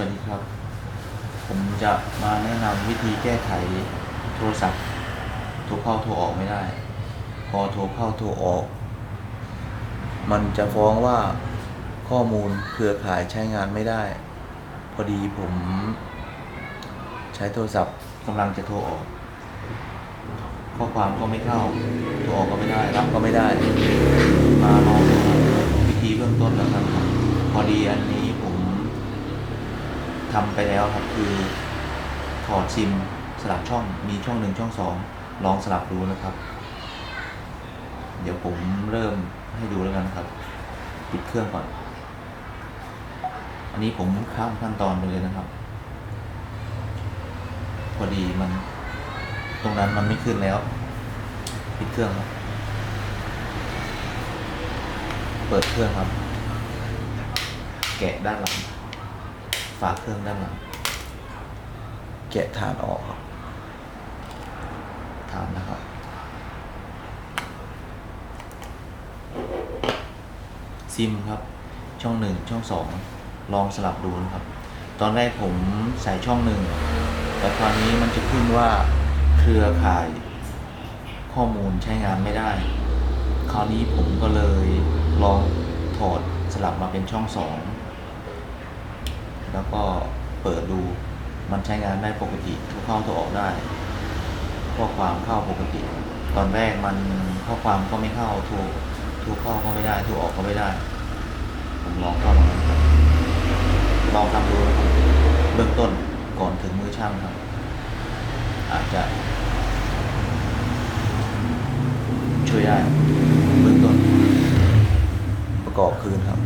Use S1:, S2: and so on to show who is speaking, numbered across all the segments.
S1: วัสดีครับ ผมจะมาแนะนำวิธีแก้ไขโทรศัพท์โทรเข้าโทรออกไม่ได้ พอโทรเข้าโทรออก มันจะฟ้องว่าข้อมูลเครือข่ายใช้งานไม่ได้ พอดีผม ใช้โทรศัพท์กำลังจะโทรออก ข้อความก็ไม่เข้าโทรออกก็ไม่ได้ รับก็ไม่ได้ มาลองวิธีเบื้องต้นแล้วกันครับพอดีอันนี้ ทำไปแล้วครับคือถอดซิมสลับช่องมีช่องหนึ่งช่องสองลองสลับดูนะครับ เดี๋ยวผมเริ่มให้ดูแล้วกันครับ ปิดเครื่องก่อน อันนี้ผมข้ามขั้นตอนไปเลยนะครับ พอดีมัน ตรงนั้นมันไม่ขึ้นแล้ว ปิดเครื่องครับเปิดเครื่องครับ แกะด้านหลัง ฝาเครื่องด้านหลังแกะฐานออกครับฐานนะครับซิมครับ ช่องหนึ่งช่องสองลองสลับดูนะครับ ตอนแรกผมใส่ช่องหนึ่งแต่คราวนี้มันจะขึ้นว่าเครือข่ายข้อมูลใช้งานไม่ได้ คราวนี้ผมก็เลยลองถอดสลับมาเป็นช่องสอง แล้วก็เปิดดูมันใช้งานได้ปกติทุกเข้าตัวออกได้ข้อความเข้าปกติ ตอนแรกมันข้อความก็ไม่เข้าถูกถูกเข้าก็ไม่ได้ถูกออกก็ไม่ได้ ผมลองเข้ามาลองทำดูเบื้องต้นก่อนถึงมือช่างครับ อาจจะ ช่วยได้เบื้องต้น ประกอบคืนครับ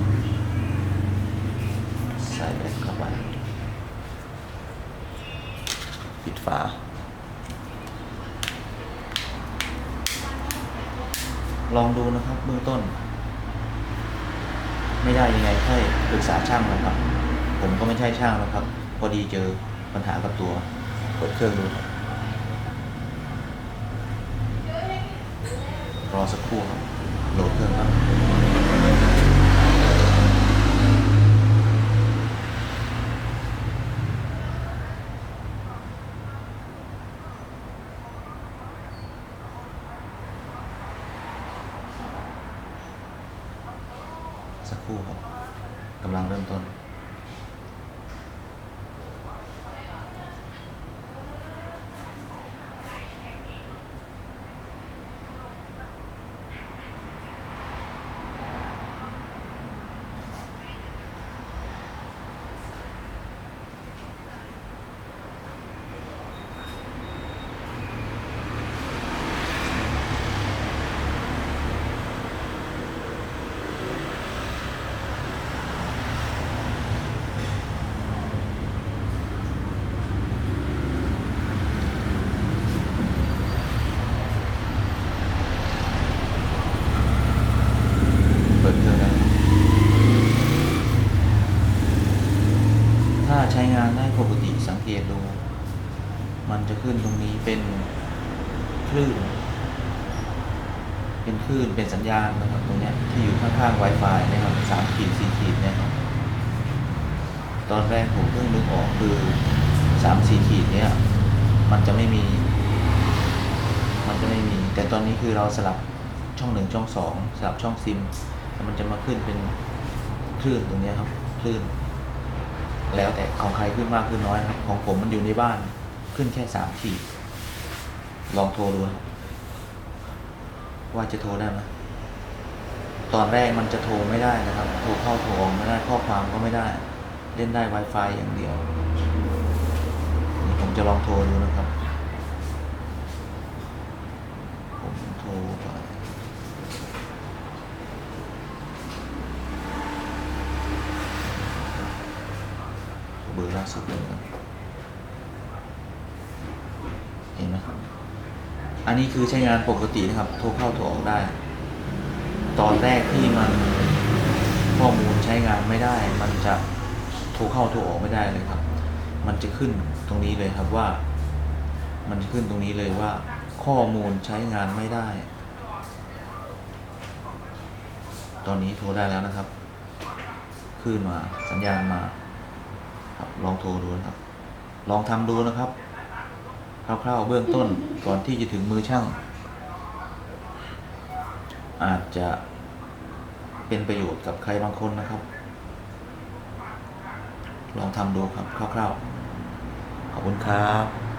S1: ส่แบตเข้าไป ปิดฝา ลองดูนะครับเบื้องต้น ไม่ได้ยังไงค่อยปรึกษาช่างนะครับ ผมก็ไม่ใช่ช่างนะครับ พอดีเจอปัญหากับตัวเปิดเครื่องดูรอสักครู่ครับโหลดเครื่องครับ สักครู่ครับกำลังเริ่มต้น เปิดเครื่องได้ถ้าใช้งานได้ปกติสังเกตดู มันจะขึ้นตรงนี้เป็นคลื่น เป็นคลื่นเป็นสัญญาณนะครับตรงนี้ที่อยู่ข้างๆ Wi-Fi นะครับสามขีดสี่ขีดเนี่ยครับตอนแรกผมเพิ่งนึกออกคือสามสี่ขีดเนี่ยมันจะไม่มี มันจะไม่มี แต่ตอนนี้คือเราสลับช่องหนึ่งช่องสองสลับช่องซิมแล้วมันจะมาขึ้นเป็นคลื่นตรงนี้ครับคลื่น แล้วแต่ของใครขึ้นมากขึ้นน้อยครับ ของผมมันอยู่ในบ้าน ขึ้นแค่สามขีดลองโทรดูว่าจะโทรได้ไหมตอนแรกมันจะโทรไม่ได้นะครับ โทรเข้าโทรออกไม่ได้ข้อความก็ไม่ได้ เล่นได้ Wi-Fi อย่างเดียวผมจะลองโทรดูนะครับ ผมโทรไปเบอร์ล่าสุดเลยครับ เห็นไหมครับ อันนี้คือใช้งานปกตินะครับ โทรเข้าโทรออกได้ ตอนแรกที่มันข้อมูลใช้งานไม่ได้ มันจะโทรเข้าโทรออกไม่ได้เลยครับ มันจะขึ้นตรงนี้เลยครับว่า มันจะขึ้นตรงนี้เลยว่า ข้อมูลใช้งานไม่ได้ ตอนนี้โทรได้แล้วนะครับ ขึ้นมาสัญญาณมาครับลองโทรดูนะครับ ลองทำดูนะครับ คร่าวๆเบื้องต้นก่อนที่จะถึงมือช่าง อาจจะเป็นประโยชน์กับใครบางคนนะครับ ลองทำดูครับคร่าวๆขอบคุณครับ